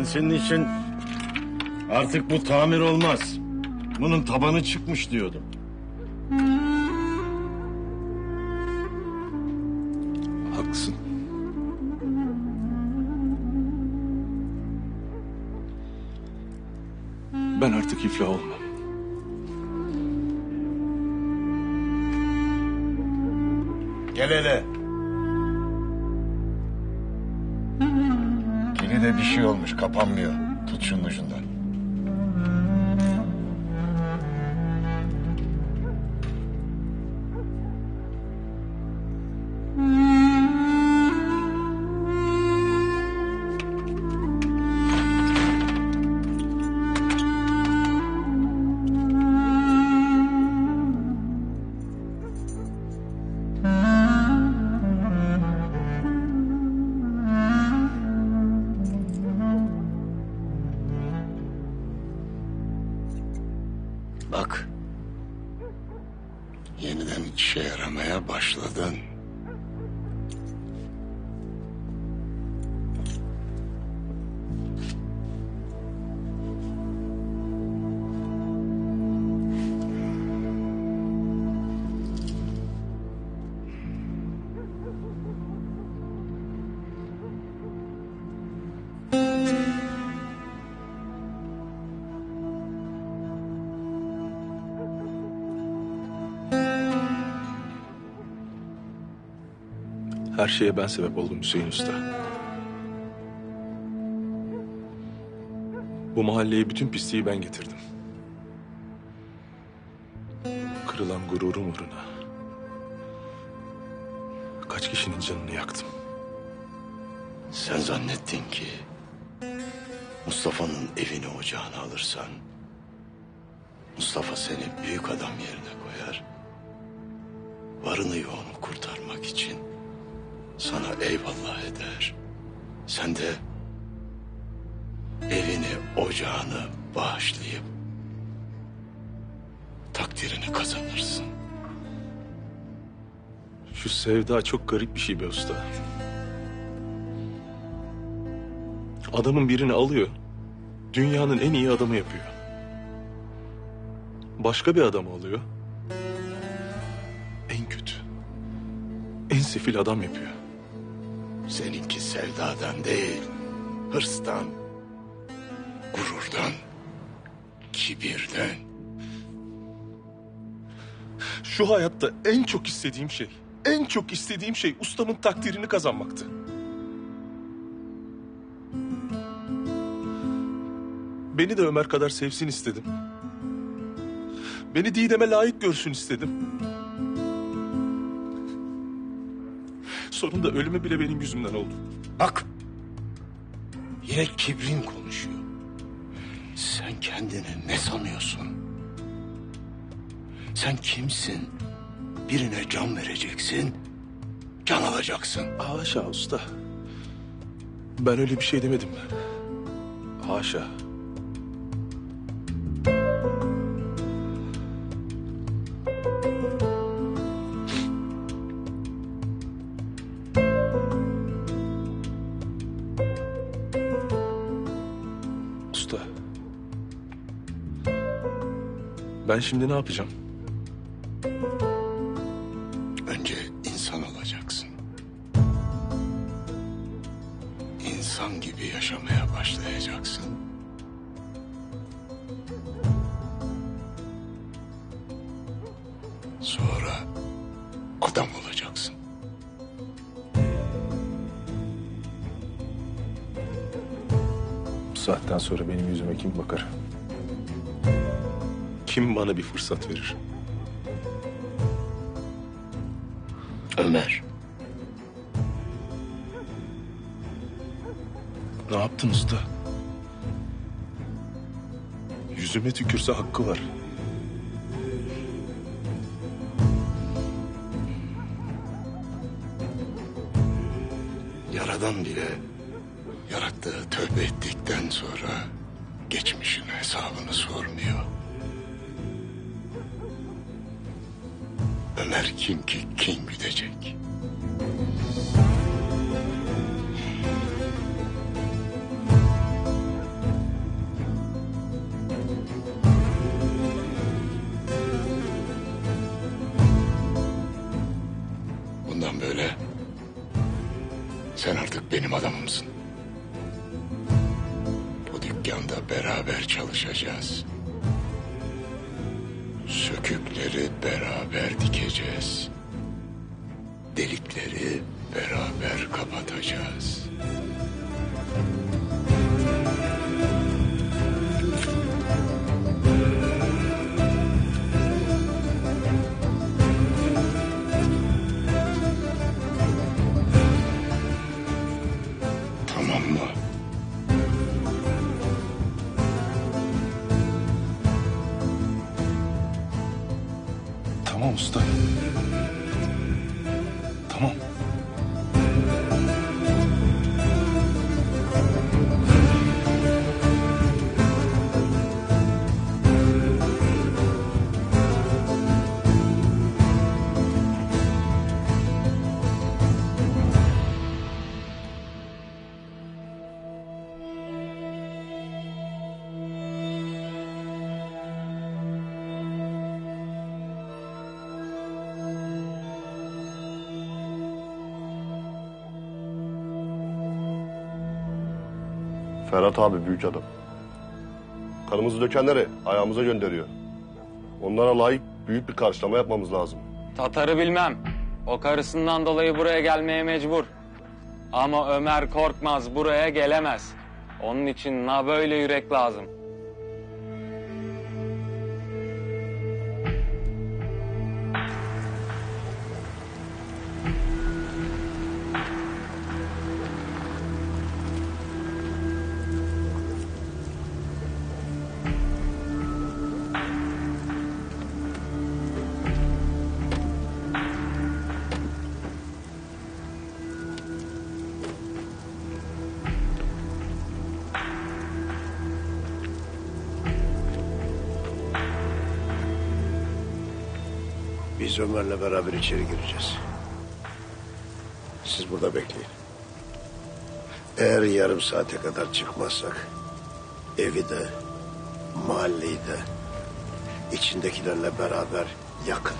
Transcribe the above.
Ben senin için artık bu tamir olmaz. Bunun tabanı çıkmış diyordum. Haklısın. Ben artık iflah olmam. Gel hele. Kilide bir şey olmuş kapanmıyor. Tut şunun ucundan. Bak. Yeniden işe yaramaya başladın. Her şeye ben sebep oldum Hüseyin Usta. Bu mahalleye bütün pisliği ben getirdim. Kırılan gururum uğruna. Kaç kişinin canını yaktım. Sen zannettin ki Mustafa'nın evini ocağına alırsan Mustafa seni büyük adam yerine koyar. Varını yoğunu kurtarmak için sana eyvallah eder. Sen de evini ocağını bağışlayıp takdirini kazanırsın. Şu sevda çok garip bir şey be usta. Adamın birini alıyor. Dünyanın en iyi adamı yapıyor. Başka bir adamı alıyor. En kötü. En sefil adam yapıyor. Seninki sevdadan değil, hırstan, gururdan, kibirden. Şu hayatta en çok istediğim şey, en çok istediğim şey ustamın takdirini kazanmaktı. Beni de Ömer kadar sevsin istedim. Beni Didem'e layık görsün istedim. Sonunda ölümü bile benim yüzümden oldu. Bak, yine kibrin konuşuyor. Sen kendini ne sanıyorsun? Sen kimsin? Birine can vereceksin, can alacaksın. Haşa usta. Ben öyle bir şey demedim. Haşa. Ben şimdi ne yapacağım? Önce insan olacaksın. İnsan gibi yaşamaya başlayacaksın. Sonra adam olacaksın. Bu saatten sonra benim yüzüme kim bakar? Kim bana bir fırsat verir? Ömer, Ne yaptın usta? Yüzüme tükürse hakkı var. Yaradan bile yarattığı tövbe ettikten sonra geçmişin hesabını sormuyor. derler kim ki kim bitecek. Bundan böyle sen artık benim adamımsın. Bu dükkanda beraber çalışacağız. Sökükleri beraber dikeceğiz. Delikleri beraber kapatacağız. Tamam mı? Tamam Ferhat abi büyük adam. Kanımızı dökenleri ayağımıza gönderiyor. Onlara layık büyük bir karşılama yapmamız lazım. Tatar'ı bilmem. O karısından dolayı buraya gelmeye mecbur. Ama Ömer Korkmaz buraya gelemez. Onun için na böyle yürek lazım. Biz Ömer'le beraber içeri gireceğiz. Siz burada bekleyin. Eğer yarım saate kadar çıkmazsak evi de mahalleyi de içindekilerle beraber yakın.